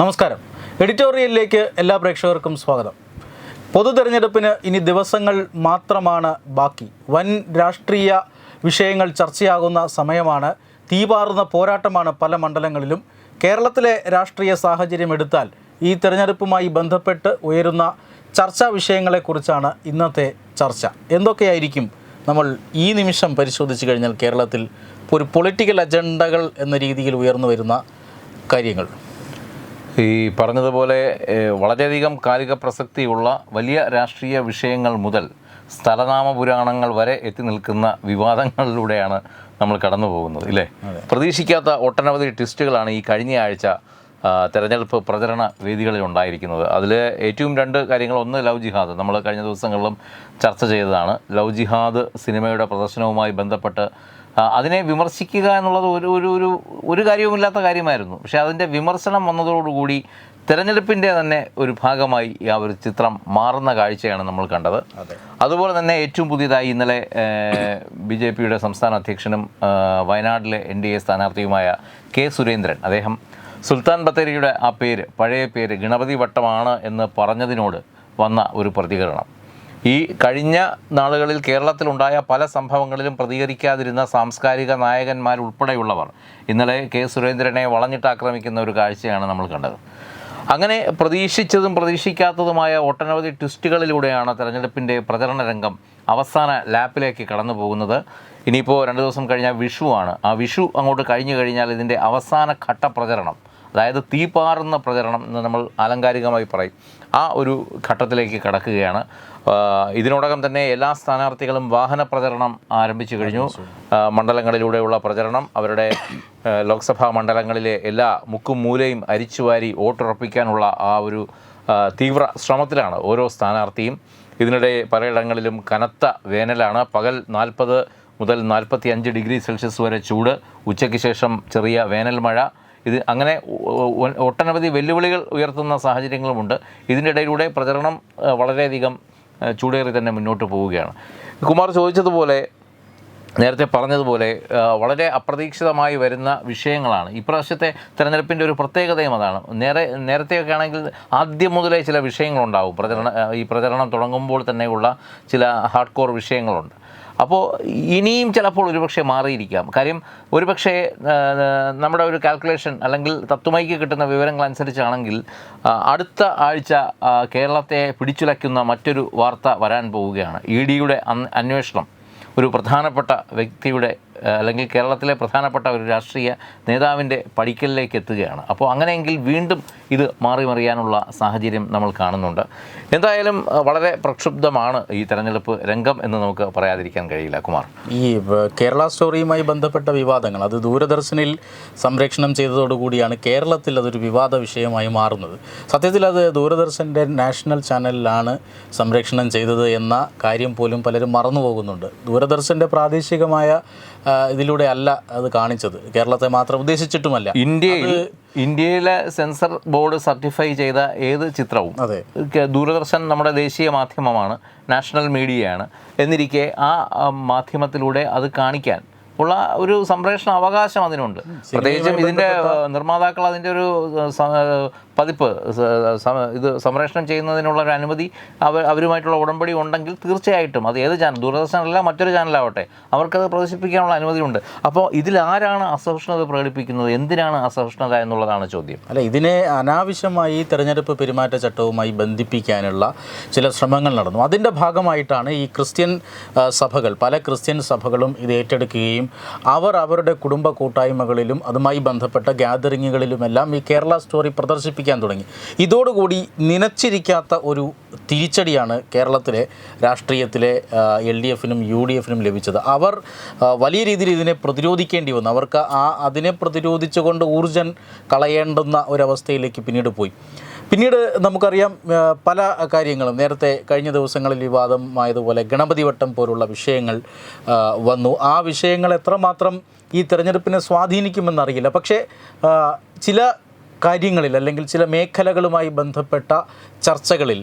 നമസ്കാരം. എഡിറ്റോറിയലിലേക്ക് എല്ലാ പ്രേക്ഷകർക്കും സ്വാഗതം. പൊതു തെരഞ്ഞെടുപ്പിന് ഇനി ദിവസങ്ങൾ മാത്രമാണ് ബാക്കി. വൻ രാഷ്ട്രീയ വിഷയങ്ങൾ ചർച്ചയാകുന്ന സമയമാണ്. തീപാറുന്ന പോരാട്ടമാണ് പല മണ്ഡലങ്ങളിലും. കേരളത്തിലെ രാഷ്ട്രീയ സാഹചര്യം എടുത്താൽ ഈ തെരഞ്ഞെടുപ്പുമായി ബന്ധപ്പെട്ട് ഉയരുന്ന ചർച്ചാ വിഷയങ്ങളെക്കുറിച്ചാണ് ഇന്നത്തെ ചർച്ച. എന്തൊക്കെയായിരിക്കും നമ്മൾ ഈ നിമിഷം പരിശോധിച്ച് കഴിഞ്ഞാൽ കേരളത്തിൽ ഒരു പൊളിറ്റിക്കൽ അജണ്ടകൾ എന്ന രീതിയിൽ ഉയർന്നു വരുന്ന കാര്യങ്ങൾ? ഈ പറഞ്ഞതുപോലെ വളരെയധികം കാലിക പ്രസക്തിയുള്ള വലിയ രാഷ്ട്രീയ വിഷയങ്ങൾ മുതൽ സ്ഥലനാമ പുരാണങ്ങൾ വരെ എത്തി നിൽക്കുന്ന വിവാദങ്ങളിലൂടെയാണ് നമ്മൾ കടന്നു പോകുന്നത് ഇല്ലേ പ്രതീക്ഷിക്കാത്ത ഒട്ടനവധി ട്വിസ്റ്റുകളാണ് ഈ കഴിഞ്ഞ ആഴ്ച തെരഞ്ഞെടുപ്പ് പ്രചരണ വേദികളിൽ ഉണ്ടായിരിക്കുന്നത്. അതിൽ ഏറ്റവും രണ്ട് കാര്യങ്ങൾ. ഒന്ന് ലവ് ജിഹാദ്. നമ്മൾ കഴിഞ്ഞ ദിവസങ്ങളിലും ചർച്ച ചെയ്തതാണ്. ലവ് ജിഹാദ് സിനിമയുടെ പ്രദർശനവുമായി ബന്ധപ്പെട്ട് അതിനെ വിമർശിക്കുക എന്നുള്ളത് ഒരു ഒരു ഒരു ഒരു കാര്യവുമില്ലാത്ത കാര്യമായിരുന്നു. പക്ഷേ അതിന്റെ വിമർശനം വന്നതോടുകൂടി തിരഞ്ഞെടുപ്പിന്റെ തന്നെ ഒരു ഭാഗമായി ആ ഒരു ചിത്രം മാറുന്ന കാഴ്ചയാണ് നമ്മൾ കണ്ടത്. അതുപോലെ തന്നെ ഏറ്റവും പുതിയതായി ഇന്നലെ ബി ജെ പിയുടെ സംസ്ഥാന അധ്യക്ഷനും വയനാട്ടിലെ എൻ ഡി എ സ്ഥാനാർത്ഥിയുമായ കെ സുരേന്ദ്രൻ. അദ്ദേഹം സുൽത്താൻ ബത്തേരിയുടെ ആ പേര് പഴയ പേര് ഗണപതി വട്ടമാണ് എന്ന് പറഞ്ഞതിനോട് വന്ന ഒരു പ്രതികരണം. ഈ കഴിഞ്ഞ നാളുകളിൽ കേരളത്തിലുണ്ടായ പല സംഭവങ്ങളിലും പ്രതികരിക്കാതിരുന്ന സാംസ്കാരിക നായകന്മാർ ഉൾപ്പെടെയുള്ളവർ. ഇന്നലെ കെ സുരേന്ദ്രനെ വളഞ്ഞിട്ട് ആക്രമിക്കുന്ന ഒരു കാഴ്ചയാണ് നമ്മൾ കണ്ടത്. അങ്ങനെ പ്രതീക്ഷിച്ചതും പ്രതീക്ഷിക്കാത്തതുമായ ഒട്ടനവധി ട്വിസ്റ്റുകളിലൂടെയാണ് തെരഞ്ഞെടുപ്പിന്റെ പ്രചരണ രംഗം അവസാന ലാപ്പിലേക്ക് കടന്നു പോകുന്നത്. ഇനിയിപ്പോൾ രണ്ട് ദിവസം കഴിഞ്ഞാൽ വിഷുവാണ് ആ വിഷു അങ്ങോട്ട് കഴിഞ്ഞു കഴിഞ്ഞാൽ ഇതിന്റെ അവസാന ഘട്ട പ്രചരണം അതായത് തീപാറുന്ന പ്രചരണം എന്ന് നമ്മൾ ആലങ്കാരികമായി പറയും ആ ഒരു ഘട്ടത്തിലേക്ക് കടക്കുകയാണ്. ഇതിനോടകം തന്നെ എല്ലാ സ്ഥാനാർത്ഥികളും വാഹന പ്രചരണം ആരംഭിച്ചു കഴിഞ്ഞു. മണ്ഡലങ്ങളിലൂടെയുള്ള പ്രചരണം അവരുടെ ലോക്സഭാ മണ്ഡലങ്ങളിലെ എല്ലാ മുക്കും മൂലയും അരിച്ചുവാരി വോട്ടുറപ്പിക്കാനുള്ള ആ ഒരു തീവ്ര ശ്രമത്തിലാണ് ഓരോ സ്ഥാനാർത്ഥിയും. ഇതിനിടെ പലയിടങ്ങളിലും കനത്ത വേനലാണ്. പകൽ നാൽപ്പത് മുതൽ നാൽപ്പത്തി അഞ്ച് ഡിഗ്രി സെൽഷ്യസ് വരെ ചൂട്. ഉച്ചയ്ക്ക് ശേഷം ചെറിയ വേനൽ മഴ. ഇത് അങ്ങനെ ഒട്ടനവധി വെല്ലുവിളികൾ ഉയർത്തുന്ന സാഹചര്യങ്ങളുമുണ്ട്. ഇതിന്റെ ഇടയിലൂടെ പ്രചരണം വളരെയധികം ചൂടേറി തന്നെ മുന്നോട്ട് പോവുകയാണ്. കുമാർ ചോദിച്ചതുപോലെ നേരത്തെ പറഞ്ഞതുപോലെ വളരെ അപ്രതീക്ഷിതമായി വരുന്ന വിഷയങ്ങളാണ്. ഇപ്രാവശ്യത്തെ തെരഞ്ഞെടുപ്പിന്റെ ഒരു പ്രത്യേകതയും അതാണ്. നേരെ നേരത്തെയൊക്കെ ആണെങ്കിൽ ആദ്യം മുതലേ ചില വിഷയങ്ങളുണ്ടാവും. പ്രചരണ ഈ പ്രചരണം തുടങ്ങുമ്പോൾ തന്നെയുള്ള ചില ഹാർഡ് കോർ വിഷയങ്ങളുണ്ട്. അപ്പോൾ ഇനിയും ചിലപ്പോൾ ഒരുപക്ഷെ മാറിയിരിക്കാം. കാര്യം ഒരുപക്ഷെ നമ്മുടെ ഒരു കാൽക്കുലേഷൻ അല്ലെങ്കിൽ തത്വമൈക്ക് കിട്ടുന്ന വിവരങ്ങൾ അനുസരിച്ചാണെങ്കിൽ അടുത്ത ആഴ്ച കേരളത്തെ പിടിച്ചുലയ്ക്കുന്ന മറ്റൊരു വാർത്ത വരാൻ പോവുകയാണ്. ഇ ഡിയുടെ അന്വേഷണം. ഒരു പ്രധാനപ്പെട്ട വ്യക്തിയുടെ അല്ലെങ്കിൽ കേരളത്തിലെ പ്രധാനപ്പെട്ട ഒരു രാഷ്ട്രീയ നേതാവിന്റെ പടിക്കലിലേക്ക് എത്തുകയാണ്. അപ്പോൾ അങ്ങനെയെങ്കിൽ വീണ്ടും ഇത് മാറി മറിയാനുള്ള സാഹചര്യം നമ്മൾ കാണുന്നുണ്ട്. എന്തായാലും വളരെ പ്രക്ഷുബ്ധമാണ് ഈ തെരഞ്ഞെടുപ്പ് രംഗം എന്ന് നമുക്ക് പറയാതിരിക്കാൻ കഴിയില്ല. കുമാർ. ഈ കേരള സ്റ്റോറിയുമായി ബന്ധപ്പെട്ട വിവാദങ്ങൾ അത് ദൂരദർശനിൽ സംപ്രേഷണം ചെയ്തതോടുകൂടിയാണ് കേരളത്തിൽ അതൊരു വിവാദ വിഷയമായി മാറുന്നത്. സത്യത്തിൽ അത് ദൂരദർശന്റെ നാഷണൽ ചാനലിലാണ് സംപ്രേഷണം ചെയ്തത് എന്ന കാര്യം പോലും പലരും മറന്നു പോകുന്നുണ്ട് ദൂരദർശന്റെ പ്രാദേശികമായ ഇതിലൂടെ അല്ല അത് കാണിച്ചത്. കേരളത്തെ മാത്രം ഉദ്ദേശിച്ചിട്ടുമല്ല. ഇന്ത്യയിൽ ഇന്ത്യയിലെ സെൻസർ ബോർഡ് സർട്ടിഫൈ ചെയ്ത ഏത് ചിത്രവും അതെ. ദൂരദർശൻ നമ്മുടെ ദേശീയ മാധ്യമമാണ് നാഷണൽ മീഡിയയാണ്. എന്നിരിക്കെ ആ ആ, മാധ്യമത്തിലൂടെ അത് കാണിക്കാൻ ഉള്ള ഒരു സംപ്രേഷണ അവകാശം അതിനുണ്ട്. പ്രത്യേകിച്ചും ഇതിന്റെ നിർമ്മാതാക്കൾ അതിന്റെ ഒരു പതിപ്പ് ഇത് സംപ്രേഷണം ചെയ്യുന്നതിനുള്ള ഒരു അനുമതി അവർ അവരുമായിട്ടുള്ള ഉടമ്പടി ഉണ്ടെങ്കിൽ തീർച്ചയായിട്ടും അത് ഏത് ചാനൽ ദൂരദർശനല്ല മറ്റൊരു ചാനലാവട്ടെ. അവർക്കത് പ്രദർശിപ്പിക്കാനുള്ള അനുമതിയുണ്ട് അപ്പോൾ ഇതിൽ ആരാണ് അസഹിഷ്ണുത പ്രകടിപ്പിക്കുന്നത്? എന്തിനാണ് അസഹിഷ്ണുത എന്നുള്ളതാണ് ചോദ്യം. അല്ല ഇതിനെ അനാവശ്യമായി തെരഞ്ഞെടുപ്പ് പെരുമാറ്റച്ചട്ടവുമായി ബന്ധിപ്പിക്കാനുള്ള ചില ശ്രമങ്ങൾ നടന്നു. അതിന്റെ ഭാഗമായിട്ടാണ് ഈ ക്രിസ്ത്യൻ സഭകൾ പല ക്രിസ്ത്യൻ സഭകളും ഇത് ഏറ്റെടുക്കുകയും അവർ അവരുടെ കുടുംബ കൂട്ടായ്മകളിലും അതുമായി ബന്ധപ്പെട്ട ഗ്യാതറിങ്ങുകളിലുമെല്ലാം ഈ കേരള സ്റ്റോറി പ്രദർശിപ്പിക്കാൻ തുടങ്ങി. ഇതോടുകൂടി നനച്ചിരിക്കാത്ത ഒരു തിരിച്ചടിയാണ് കേരളത്തിലെ രാഷ്ട്രീയത്തിലെ എൽ ഡി എഫിനും യു ഡി എഫിനും ലഭിച്ചത്. അവർ വലിയ രീതിയിൽ ഇതിനെ പ്രതിരോധിക്കേണ്ടി വന്നു. അവർക്ക് ആ അതിനെ പ്രതിരോധിച്ചുകൊണ്ട് ഊർജൻ കളയേണ്ടുന്ന ഒരവസ്ഥയിലേക്ക് പിന്നീട് പോയി. പിന്നീട് നമുക്കറിയാം പല കാര്യങ്ങളും. നേരത്തെ കഴിഞ്ഞ ദിവസങ്ങളിൽ വിവാദമായതുപോലെ ഗണപതി വട്ടം പോലുള്ള വിഷയങ്ങൾ വന്നു. ആ വിഷയങ്ങൾ എത്രമാത്രം ഈ തെരഞ്ഞെടുപ്പിനെ സ്വാധീനിക്കുമെന്നറിയില്ല. പക്ഷേ ചില കാര്യങ്ങളിൽ അല്ലെങ്കിൽ ചില മേഖലകളുമായി ബന്ധപ്പെട്ട ചർച്ചകളിൽ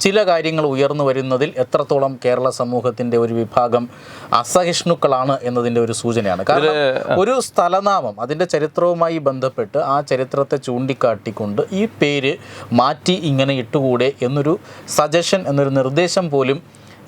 ചില കാര്യങ്ങൾ ഉയർന്നു വരുന്നതിൽ എത്രത്തോളം കേരള സമൂഹത്തിന്റെ ഒരു വിഭാഗം അസഹിഷ്ണുക്കളാണ് എന്നതിന്റെ ഒരു സൂചനയാണ്. കാരണം ഒരു സ്ഥലനാമം അതിന്റെ ചരിത്രവുമായി ബന്ധപ്പെട്ട് ആ ചരിത്രത്തെ ചൂണ്ടിക്കാട്ടിക്കൊണ്ട് ഈ പേര് മാറ്റി ഇങ്ങനെ ഇട്ടുകൂടെ എന്നൊരു സജഷൻ എന്നൊരു നിർദ്ദേശം പോലും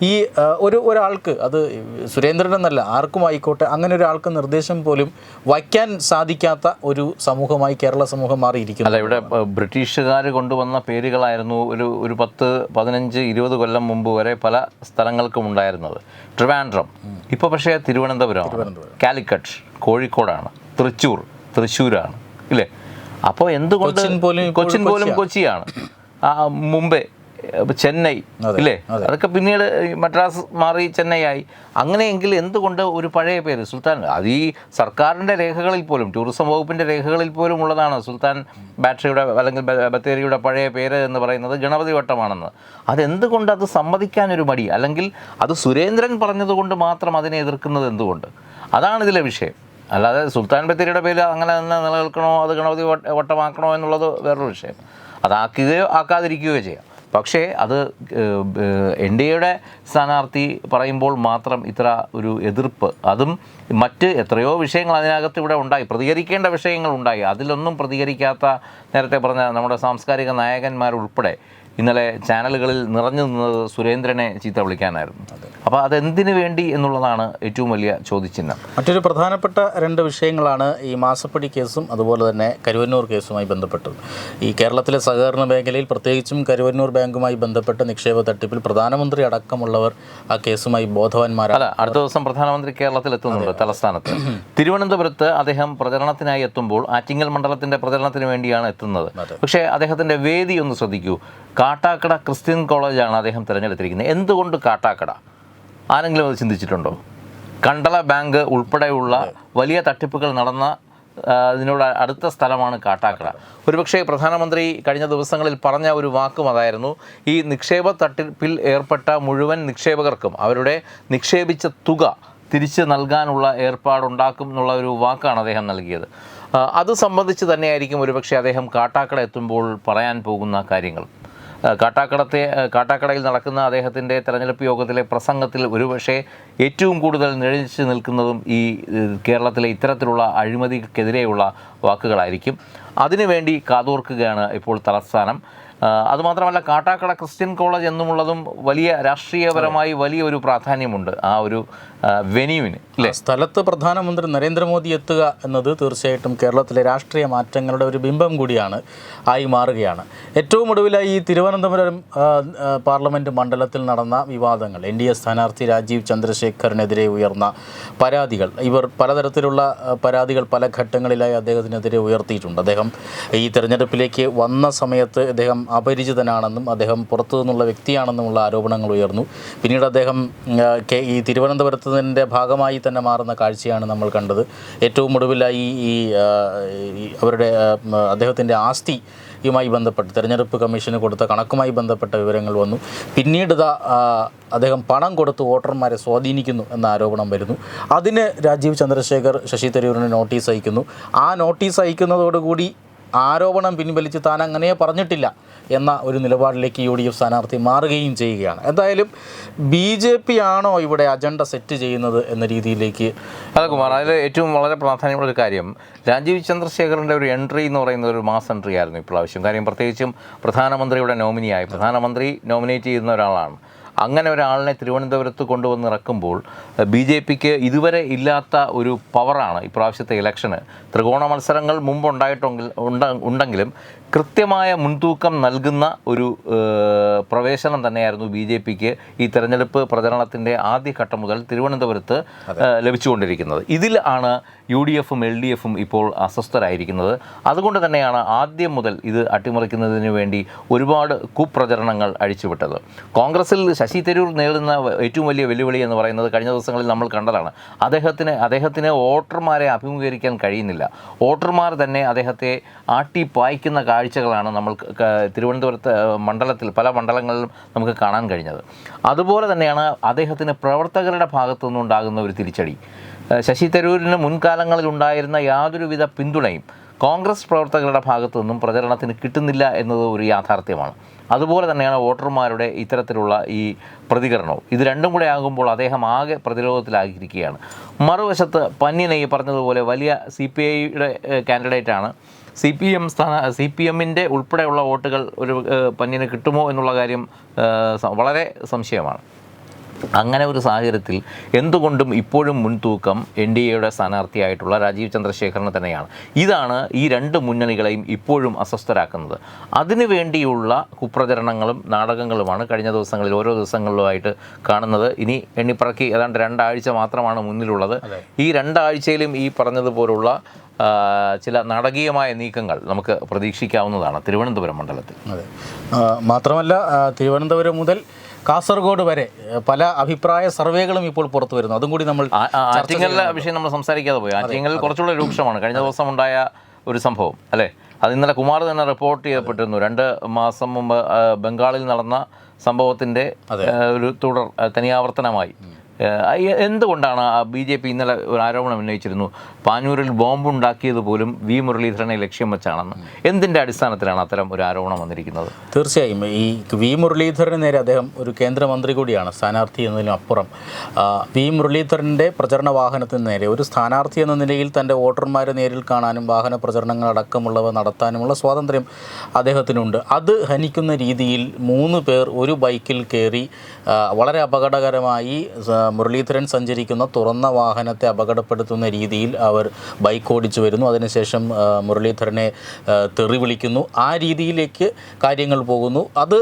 ഈ ഒരു ഒരാൾക്ക് അത് സുരേന്ദ്രൻ എന്നല്ല ആർക്കും ആയിക്കോട്ടെ അങ്ങനെ ഒരാൾക്ക് നിർദ്ദേശം പോലും വയ്ക്കാൻ സാധിക്കാത്ത ഒരു സമൂഹമായി കേരള സമൂഹം മാറിയിരിക്കുന്നു. അല്ല ഇവിടെ ബ്രിട്ടീഷുകാർ കൊണ്ടുവന്ന പേരുകളായിരുന്നു ഒരു ഒരു പത്ത് പതിനഞ്ച് ഇരുപത് കൊല്ലം മുമ്പ് വരെ പല സ്ഥലങ്ങൾക്കും ഉണ്ടായിരുന്നത്. ട്രിവാൻഡ്രം. ഇപ്പോൾ പക്ഷേ തിരുവനന്തപുരം. കാലിക്കറ്റ് കോഴിക്കോടാണ്. തൃശ്ശൂർ തൃശ്ശൂരാണ്. ഇല്ലേ? അപ്പോൾ എന്തുകൊണ്ട് കൊച്ചിൻ പോലും കൊച്ചിയാണ്. മുംബൈ. ചെന്നൈ ഇല്ലേ? അതൊക്കെ പിന്നീട് മദ്രാസ് മാറി ചെന്നൈ ആയി അങ്ങനെയെങ്കിൽ എന്തുകൊണ്ട് ഒരു പഴയ പേര് സുൽത്താൻ? അത് ഈ സർക്കാരിന്റെ രേഖകളിൽ പോലും ടൂറിസം വകുപ്പിന്റെ രേഖകളിൽ പോലും ഉള്ളതാണ് സുൽത്താൻ ബാറ്ററിയുടെ അല്ലെങ്കിൽ ബത്തേരിയുടെ പഴയ പേര് എന്ന് പറയുന്നത് ഗണപതി വട്ടമാണെന്ന്. അതെന്തുകൊണ്ട് അത് സമ്മതിക്കാനൊരു മടി? അല്ലെങ്കിൽ അത് സുരേന്ദ്രൻ പറഞ്ഞതുകൊണ്ട് മാത്രം അതിനെ എതിർക്കുന്നത് എന്തുകൊണ്ട്? അതാണ് ഇതിലെ വിഷയം. അല്ലാതെ സുൽത്താൻ ബത്തേരിയുടെ പേര് അങ്ങനെ തന്നെ നിലനിൽക്കണോ? അത് ഗണപതി വട്ടമാക്കണോ എന്നുള്ളത് വേറൊരു വിഷയം. അതാക്കുകയോ ആക്കാതിരിക്കുകയോ ചെയ്യാം. പക്ഷേ അത് എൻ ഡി എയുടെ സ്ഥാനാർത്ഥി പറയുമ്പോൾ മാത്രം ഇത്ര ഒരു എതിർപ്പ്. അതും മറ്റ് എത്രയോ വിഷയങ്ങൾ അതിനകത്ത് ഇവിടെ ഉണ്ടായി. പ്രതികരിക്കേണ്ട വിഷയങ്ങൾ ഉണ്ടായി. അതിലൊന്നും പ്രതികരിക്കാത്ത നേരത്തെ പറഞ്ഞ നമ്മുടെ സാംസ്കാരിക നായകന്മാരുൾപ്പെടെ ഇന്നലെ ചാനലുകളിൽ നിറഞ്ഞു നിന്നത് സുരേന്ദ്രനെ ചീത്ത വിളിക്കാനായിരുന്നു. അപ്പോൾ അതെന്തിനു വേണ്ടി എന്നുള്ളതാണ് ഏറ്റവും വലിയ ചോദ്യചിഹ്നം. മറ്റൊരു പ്രധാനപ്പെട്ട രണ്ട് വിഷയങ്ങളാണ് ഈ മാസപ്പടി കേസും അതുപോലെ തന്നെ കരുവന്നൂർ കേസുമായി ബന്ധപ്പെട്ടത്. ഈ കേരളത്തിലെ സഹകരണ മേഖലയിൽ പ്രത്യേകിച്ചും കരുവന്നൂർ ബാങ്കുമായി ബന്ധപ്പെട്ട നിക്ഷേപ തട്ടിപ്പിൽ പ്രധാനമന്ത്രി അടക്കമുള്ളവർ ആ കേസുമായി ബോധവാന്മാരാണ് അല്ല അടുത്ത ദിവസം പ്രധാനമന്ത്രി കേരളത്തിൽ എത്തുന്നുണ്ട് തലസ്ഥാനത്ത്. തിരുവനന്തപുരത്ത് അദ്ദേഹം പ്രചരണത്തിനായി എത്തുമ്പോൾ ആറ്റിങ്ങൽ മണ്ഡലത്തിന്റെ പ്രചരണത്തിന് വേണ്ടിയാണ് എത്തുന്നത്. പക്ഷേ അദ്ദേഹത്തിന്റെ വേദി ഒന്ന് ശ്രദ്ധിക്കൂ. കാട്ടാക്കട ക്രിസ്ത്യൻ കോളേജാണ് അദ്ദേഹം തിരഞ്ഞെടുത്തിരിക്കുന്നത്. എന്തുകൊണ്ട് കാട്ടാക്കട? ആരെങ്കിലും അത് ചിന്തിച്ചിട്ടുണ്ടോ? കണ്ടള ബാങ്ക് ഉൾപ്പെടെയുള്ള വലിയ തട്ടിപ്പുകൾ നടന്ന ഇതിനോട് അടുത്ത സ്ഥലമാണ് കാട്ടാക്കട. ഒരുപക്ഷെ പ്രധാനമന്ത്രി കഴിഞ്ഞ ദിവസങ്ങളിൽ പറഞ്ഞ ഒരു വാക്കും അതായിരുന്നു ഈ നിക്ഷേപ തട്ടിപ്പിൽ ഏർപ്പെട്ട മുഴുവൻ നിക്ഷേപകർക്കും അവരുടെ നിക്ഷേപിച്ച തുക തിരിച്ച് നൽകാനുള്ള ഏർപ്പാടുണ്ടാക്കും എന്നുള്ള ഒരു വാക്കാണ് അദ്ദേഹം നൽകിയത്. അത് സംബന്ധിച്ച് തന്നെയായിരിക്കും ഒരുപക്ഷെ അദ്ദേഹം കാട്ടാക്കട എത്തുമ്പോൾ പറയാൻ പോകുന്ന കാര്യങ്ങൾ. കാട്ടാക്കടത്തെ കാട്ടാക്കടയിൽ നടക്കുന്ന അദ്ദേഹത്തിന്റെ തെരഞ്ഞെടുപ്പ് യോഗത്തിലെ പ്രസംഗത്തിൽ ഒരുപക്ഷെ ഏറ്റവും കൂടുതൽ നിഴലിച്ച് നിൽക്കുന്നതും ഈ കേരളത്തിലെ ഇത്തരത്തിലുള്ള അഴിമതിക്കെതിരെയുള്ള വാക്കുകളായിരിക്കും. അതിനുവേണ്ടി കാതോർക്കുകയാണ് ഇപ്പോൾ തലസ്ഥാനം. അതുമാത്രമല്ല കാട്ടാക്കട ക്രിസ്ത്യൻ കോളേജ് എന്നുമുള്ളതും വലിയ രാഷ്ട്രീയപരമായി വലിയ ഒരു പ്രാധാന്യമുണ്ട്. ആ ഒരു വെന്യൂവിന് ആ സ്ഥലത്ത് പ്രധാനമന്ത്രി നരേന്ദ്രമോദി എത്തുക എന്നത് തീർച്ചയായിട്ടും കേരളത്തിലെ രാഷ്ട്രീയ മാറ്റങ്ങളുടെ ഒരു ബിംബം കൂടിയാണ് ആയി മാറുകയാണ്. ഏറ്റവും ഒടുവിലായി ഈ തിരുവനന്തപുരം പാർലമെന്റ് മണ്ഡലത്തിൽ നടന്ന വിവാദങ്ങൾ എൻ ഡി എ സ്ഥാനാർത്ഥി രാജീവ് ചന്ദ്രശേഖറിനെതിരെ ഉയർന്ന പരാതികൾ ഇവർ പലതരത്തിലുള്ള പരാതികൾ പല ഘട്ടങ്ങളിലായി അദ്ദേഹത്തിനെതിരെ ഉയർത്തിയിട്ടുണ്ട്. അദ്ദേഹം ഈ തെരഞ്ഞെടുപ്പിലേക്ക് വന്ന സമയത്ത് അദ്ദേഹം അപരിചിതനാണെന്നും അദ്ദേഹം പുറത്തു നിന്നുള്ള വ്യക്തിയാണെന്നുമുള്ള ആരോപണങ്ങൾ ഉയർന്നു. പിന്നീട് അദ്ദേഹം ഈ കെ- ഈ ഭാഗമായി തന്നെ മാറുന്ന കാഴ്ചയാണ് നമ്മൾ കണ്ടത്. ഏറ്റവും ഒടുവിലായി ഈ അവരുടെ അദ്ദേഹത്തിന്റെ ആസ്തി യുമായി ബന്ധപ്പെട്ട് തെരഞ്ഞെടുപ്പ് കമ്മീഷന് കൊടുത്ത കണക്കുമായി ബന്ധപ്പെട്ട വിവരങ്ങൾ വന്നു. പിന്നീട് അദ്ദേഹം പണം കൊടുത്ത് വോട്ടർമാരെ സ്വാധീനിക്കുന്നു എന്ന ആരോപണം വരുന്നു. അതിന് രാജീവ് ചന്ദ്രശേഖർ ശശി തരൂരിന് നോട്ടീസ് അയക്കുന്നു. ആ നോട്ടീസ് അയക്കുന്നതോടുകൂടി ആരോപണം പിൻവലിച്ച് താൻ അങ്ങനെ പറഞ്ഞിട്ടില്ല. എന്ന ഒരു നിലപാടിലേക്ക് യു ഡി എഫ് സ്ഥാനാർത്ഥി മാറുകയും ചെയ്യുകയാണ്. എന്തായാലും ബി ജെ പി ആണോ ഇവിടെ അജണ്ട സെറ്റ് ചെയ്യുന്നത് എന്ന രീതിയിലേക്ക് അതെ കുമാർ അതിൽ ഏറ്റവും വളരെ പ്രാധാന്യമുള്ള ഒരു കാര്യം രാജീവ് ചന്ദ്രശേഖറിന്റെ ഒരു എൻട്രി എന്ന് പറയുന്ന ഒരു മാസ് എൻട്രി ആയിരുന്നു ഇപ്രാവശ്യം. കാര്യം പ്രത്യേകിച്ചും പ്രധാനമന്ത്രിയുടെ നോമിനിയായി പ്രധാനമന്ത്രി നോമിനേറ്റ് ചെയ്യുന്ന ഒരാളാണ്. അങ്ങനെ ഒരാളിനെ തിരുവനന്തപുരത്ത് കൊണ്ടുവന്ന് ഇറക്കുമ്പോൾ ബി ജെ പിക്ക് ഇതുവരെ ഇല്ലാത്ത ഒരു പവറാണ് ഇപ്രാവശ്യത്തെ ഇലക്ഷന്. ത്രികോണ മത്സരങ്ങൾ മുമ്പ് ഉണ്ടായിട്ടെങ്കിൽ ഉണ്ട ഉണ്ടെങ്കിലും കൃത്യമായ മുൻതൂക്കം നൽകുന്ന ഒരു പ്രവേശനം തന്നെയായിരുന്നു ബി ജെ പിക്ക് ഈ തെരഞ്ഞെടുപ്പ് പ്രചരണത്തിന്റെ ആദ്യഘട്ടം മുതൽ തിരുവനന്തപുരത്ത് ലഭിച്ചുകൊണ്ടിരിക്കുന്നത്. ഇതിൽ ആണ് യു ഡി എഫും എൽ ഡി എഫും ഇപ്പോൾ അസ്വസ്ഥരായിരിക്കുന്നത്. അതുകൊണ്ട് തന്നെയാണ് ആദ്യം മുതൽ ഇത് അട്ടിമറിക്കുന്നതിന് വേണ്ടി ഒരുപാട് കുപ്രചരണങ്ങൾ അഴിച്ചുവിട്ടത്. കോൺഗ്രസിൽ ശശി തരൂർ നേരിടുന്ന ഏറ്റവും വലിയ വെല്ലുവിളി എന്ന് പറയുന്നത് കഴിഞ്ഞ ദിവസങ്ങളിൽ നമ്മൾ കണ്ടതാണ്. അദ്ദേഹത്തിന് അദ്ദേഹത്തിന് വോട്ടർമാരെ അഭിമുഖീകരിക്കാൻ കഴിയുന്നില്ല. വോട്ടർമാർ തന്നെ അദ്ദേഹത്തെ ആട്ടി പായ്ക്കുന്ന കാഴ്ചകളാണ് നമ്മൾ തിരുവനന്തപുരത്ത് മണ്ഡലത്തിൽ പല മണ്ഡലങ്ങളിലും നമുക്ക് കാണാൻ കഴിഞ്ഞത്. അതുപോലെ തന്നെയാണ് അദ്ദേഹത്തിന് പ്രവർത്തകരുടെ ഭാഗത്തു നിന്നുണ്ടാകുന്ന ഒരു തിരിച്ചടി. ശശി തരൂരിന് മുൻകാലങ്ങളിൽ ഉണ്ടായിരുന്ന യാതൊരുവിധ പിന്തുണയും കോൺഗ്രസ് പ്രവർത്തകരുടെ ഭാഗത്തു നിന്നും പ്രചരണത്തിന് കിട്ടുന്നില്ല എന്നത് ഒരു യാഥാർത്ഥ്യമാണ്. അതുപോലെ തന്നെയാണ് വോട്ടർമാരുടെ ഇത്തരത്തിലുള്ള ഈ പ്രതികരണവും. ഇത് രണ്ടും കൂടെ ആകുമ്പോൾ അദ്ദേഹം ആകെ പ്രതിരോധത്തിലായിരിക്കുകയാണ്. മറുവശത്ത് പന്യനെ ഈ പറഞ്ഞതുപോലെ വലിയ സി പി ഐയുടെ കാൻഡിഡേറ്റാണ്. സി പി എം സ്ഥാന സി പി എമ്മിന്റെ ഉൾപ്പെടെയുള്ള വോട്ടുകൾ ഒരു പന്നിന് കിട്ടുമോ എന്നുള്ള കാര്യം വളരെ സംശയമാണ്. അങ്ങനെ ഒരു സാഹചര്യത്തിൽ എന്തുകൊണ്ടും ഇപ്പോഴും മുൻതൂക്കം എൻ ഡി എയുടെ സ്ഥാനാർത്ഥിയായിട്ടുള്ള രാജീവ് ചന്ദ്രശേഖരന് തന്നെയാണ്. ഇതാണ് ഈ രണ്ട് മുന്നണികളെയും ഇപ്പോഴും അസ്വസ്ഥരാക്കുന്നത്. അതിനു വേണ്ടിയുള്ള കുപ്രചരണങ്ങളും നാടകങ്ങളുമാണ് കഴിഞ്ഞ ദിവസങ്ങളിൽ ഓരോ ദിവസങ്ങളിലുമായിട്ട് കാണുന്നത്. ഇനി എണ്ണിപ്പറക്കി ഏതാണ്ട് രണ്ടാഴ്ച മാത്രമാണ് മുന്നിലുള്ളത്. ഈ രണ്ടാഴ്ചയിലും ഈ പറഞ്ഞതുപോലുള്ള ചില നാടകീയമായ നീക്കങ്ങൾ നമുക്ക് പ്രതീക്ഷിക്കാവുന്നതാണ് തിരുവനന്തപുരം മണ്ഡലത്തിൽ. അതെ. മാത്രമല്ല തിരുവനന്തപുരം മുതൽ കാസർഗോഡ് വരെ പല അഭിപ്രായ സർവേകളും ഇപ്പോൾ പുറത്തു വരുന്നു. അതും കൂടി നമ്മൾ ആറ്റിങ്ങലിലെ വിഷയം നമ്മൾ സംസാരിക്കാതെ പോയി. ആറ്റിങ്ങൽ കുറച്ചുകൂടെ രൂക്ഷമാണ്. കഴിഞ്ഞ ദിവസം ഉണ്ടായ ഒരു സംഭവം അല്ലേ? അത് ഇന്നലെ കുമാർ തന്നെ റിപ്പോർട്ട് ചെയ്യപ്പെട്ടിരുന്നു. രണ്ട് മാസം മുമ്പ് ബംഗാളിൽ നടന്ന സംഭവത്തിന്റെ ഒരു തുടർ തനിയാവർത്തനമായി. എന്തുകൊണ്ടാണ് ബി ജെ പി ഇന്നലെ ഒരു ആരോപണം ഉന്നയിച്ചിരുന്നു? പാനൂരിൽ ബോംബുണ്ടാക്കിയത് പോലും വി മുരളീധരനെ ലക്ഷ്യം വെച്ചാണെന്ന് എന്തിന്റെ അടിസ്ഥാനത്തിലാണ് അത്തരം ഒരു ആരോപണം വന്നിരിക്കുന്നത്? തീർച്ചയായും ഈ വി മുരളീധരന് നേരെ അദ്ദേഹം ഒരു കേന്ദ്രമന്ത്രി കൂടിയാണ് സ്ഥാനാർത്ഥി എന്നതിനും അപ്പുറം. വി മുരളീധരന്റെ പ്രചരണ വാഹനത്തിന് നേരെ ഒരു സ്ഥാനാർത്ഥി എന്ന നിലയിൽ തന്റെ വോട്ടർമാരെ നേരിൽ കാണാനും വാഹന പ്രചരണങ്ങൾ അടക്കമുള്ളവ നടത്താനുമുള്ള സ്വാതന്ത്ര്യം അദ്ദേഹത്തിനുണ്ട്. അത് ഹനിക്കുന്ന രീതിയിൽ മൂന്ന് പേർ ഒരു ബൈക്കിൽ കയറി വളരെ അപകടകരമായി മുരളീധരൻ സഞ്ചരിക്കുന്ന തുറന്ന വാഹനത്തെ അപകടപ്പെടുത്തുന്ന രീതിയിൽ അവർ ബൈക്ക് ഓടിച്ചു വരുന്നു. അതിനുശേഷം മുരളീധരനെ തെറി വിളിക്കുന്നു. ആ രീതിയിലേക്ക് കാര്യങ്ങൾ പോകുന്നു. അത്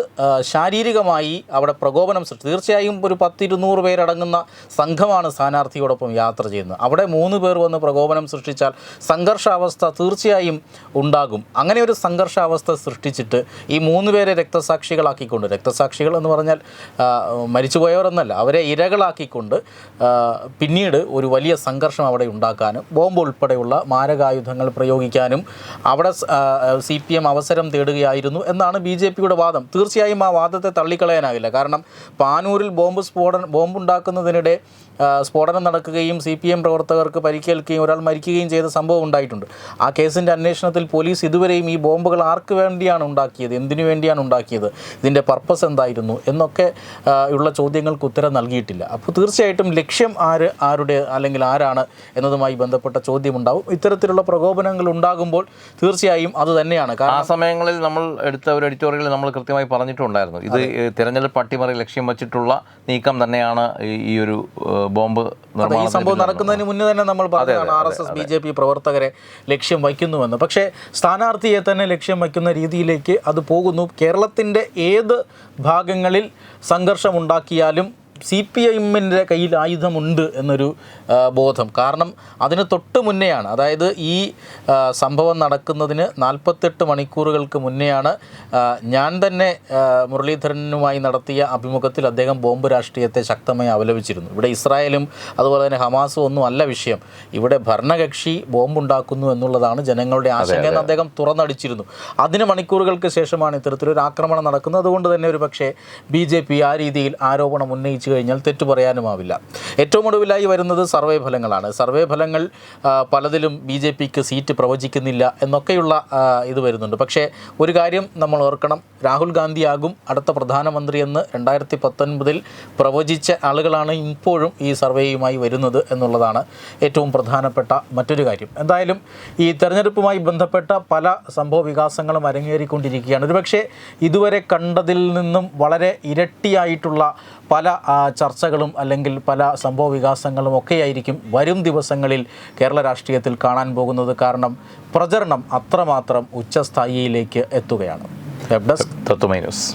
ശാരീരികമായി അവിടെ പ്രകോപനം സൃഷ്ടി തീർച്ചയായും ഒരു പത്തിരുന്നൂറ് പേരടങ്ങുന്ന സംഘമാണ് സ്ഥാനാർത്ഥിയോടൊപ്പം യാത്ര ചെയ്യുന്നത്. അവിടെ മൂന്ന് പേർ വന്ന് പ്രകോപനം സൃഷ്ടിച്ചാൽ സംഘർഷാവസ്ഥ തീർച്ചയായും ഉണ്ടാകും. അങ്ങനെ ഒരു സംഘർഷാവസ്ഥ സൃഷ്ടിച്ചിട്ട് ഈ മൂന്ന് പേരെ രക്തസാക്ഷികളാക്കിക്കൊണ്ട് രക്തസാക്ഷികൾ എന്ന് പറഞ്ഞാൽ മരിച്ചുപോയവരൊന്നല്ല അവരെ ഇരകളാക്കിക്കൊണ്ട് പിന്നീട് ഒരു വലിയ സംഘർഷം അവിടെ ഉണ്ടാക്കാനും ബോംബ് ഉൾപ്പെടെയുള്ള മാരകായുധങ്ങൾ പ്രയോഗിക്കാനും അവിടെ സി പി എം അവസരം തേടുകയായിരുന്നു എന്നാണ് ബി ജെ പിയുടെ വാദം. തീർച്ചയായും ആ വാദത്തെ തള്ളിക്കളയാനാവില്ല കാരണം പാനൂരിൽ ബോംബ് സ്ഫോടനം ബോംബുണ്ടാക്കുന്നതിനിടെ സ്ഫോടനം നടക്കുകയും സി പി എം പ്രവർത്തകർക്ക് പരിക്കേൽക്കുകയും ഒരാൾ മരിക്കുകയും ചെയ്ത സംഭവം ഉണ്ടായിട്ടുണ്ട്. ആ കേസിന്റെ അന്വേഷണത്തിൽ പോലീസ് ഇതുവരെയും ഈ ബോംബുകൾ ആർക്ക് വേണ്ടിയാണ് ഉണ്ടാക്കിയത് എന്തിനു വേണ്ടിയാണ് ഉണ്ടാക്കിയത് ഇതിന്റെ പർപ്പസ് എന്തായിരുന്നു എന്നൊക്കെ ഉള്ള ചോദ്യങ്ങൾക്ക് ഉത്തരം നൽകിയിട്ടില്ല. അപ്പോൾ തീർച്ചയായിട്ടും ലക്ഷ്യം ആര് ആരുടെ അല്ലെങ്കിൽ ആരാണ് എന്നതുമായി ബന്ധപ്പെട്ട ചോദ്യമുണ്ടാവും. ഇത്തരത്തിലുള്ള പ്രകോപനങ്ങൾ ഉണ്ടാകുമ്പോൾ തീർച്ചയായും അത് തന്നെയാണ്. ആ സമയങ്ങളിൽ നമ്മൾ എടുത്ത ഒരു എഡിറ്റോറിയൽ നമ്മൾ കൃത്യമായി പറഞ്ഞിട്ടുണ്ടായിരുന്നു. ഇത് തിരഞ്ഞെടുപ്പ് പട്ടിമറി അട്ടിമറി ലക്ഷ്യം വെച്ചിട്ടുള്ള നീക്കം തന്നെയാണ് ഈ- ഒരു ബോംബ് ഈ സംഭവം നടക്കുന്നതിന് മുന്നേ തന്നെ നമ്മൾ പറഞ്ഞതാണ് R S S B J P പ്രവർത്തകരെ ലക്ഷ്യം വയ്ക്കുന്നുവെന്ന്. പക്ഷേ സ്ഥാനാർത്ഥിയെ തന്നെ ലക്ഷ്യം വയ്ക്കുന്ന രീതിയിലേക്ക് അത് പോകുന്നു. കേരളത്തിന്റെ ഏത് ഭാഗങ്ങളിൽ സംഘർഷമുണ്ടാക്കിയാലും സി പി എമ്മിന്റെ കയ്യിൽ ആയുധമുണ്ട് എന്നൊരു ബോധം. കാരണം അതിന് തൊട്ട് മുന്നെയാണ് അതായത് ഈ സംഭവം നടക്കുന്നതിന് നാൽപ്പത്തെട്ട് മണിക്കൂറുകൾക്ക് മുന്നെയാണ് ഞാൻ തന്നെ മുരളീധരനുമായി നടത്തിയ അഭിമുഖത്തിൽ അദ്ദേഹം ബോംബ് രാഷ്ട്രീയത്തെ ശക്തമായി അപലപിച്ചിരുന്നു ഇവിടെ ഇസ്രായേലും അതുപോലെ തന്നെ ഹമാസും ഒന്നും അല്ല വിഷയം. ഇവിടെ ഭരണകക്ഷി ബോംബുണ്ടാക്കുന്നു എന്നുള്ളതാണ് ജനങ്ങളുടെ ആശങ്ക എന്ന് അദ്ദേഹം തുറന്നടിച്ചിരുന്നു. അതിന് മണിക്കൂറുകൾക്ക് ശേഷമാണ് ഇത്തരത്തിലൊരു ആക്രമണം നടക്കുന്നത്. അതുകൊണ്ട് തന്നെ ഒരു പക്ഷേ ബി ജെ പി ആ രീതിയിൽ ആരോപണം ഉന്നയിച്ചു കഴിഞ്ഞാൽ തെറ്റു പറയാനുമാവില്ല. ഏറ്റവും ഒടുവിലായി വരുന്നത് സർവേ ഫലങ്ങളാണ്. സർവേ ഫലങ്ങൾ പലതിലും ബി ജെ പിക്ക് സീറ്റ് പ്രവചിക്കുന്നില്ല എന്നൊക്കെയുള്ള ഇത് വരുന്നുണ്ട്. പക്ഷേ ഒരു കാര്യം നമ്മൾ ഓർക്കണം. രാഹുൽ ഗാന്ധിയാകും അടുത്ത പ്രധാനമന്ത്രി എന്ന് രണ്ടായിരത്തി പത്തൊൻപതിൽ പ്രവചിച്ച ആളുകളാണ് ഇപ്പോഴും ഈ സർവേയുമായി വരുന്നത് എന്നുള്ളതാണ് ഏറ്റവും പ്രധാനപ്പെട്ട മറ്റൊരു കാര്യം. എന്തായാലും ഈ തെരഞ്ഞെടുപ്പുമായി ബന്ധപ്പെട്ട പല സംഭവ വികാസങ്ങളും അരങ്ങേറിക്കൊണ്ടിരിക്കുകയാണ്. ഒരുപക്ഷെ ഇതുവരെ കണ്ടതിൽ നിന്നും വളരെ ഇരട്ടിയായിട്ടുള്ള പല ചർച്ചകളും അല്ലെങ്കിൽ പല സംഭവ വികാസങ്ങളും ഒക്കെയായിരിക്കും വരും ദിവസങ്ങളിൽ കേരള രാഷ്ട്രീയത്തിൽ കാണാൻ പോകുന്നത്. കാരണം പ്രചരണം അത്രമാത്രം ഉച്ചസ്ഥായിയിലേക്ക് എത്തുകയാണ്. Web desk news.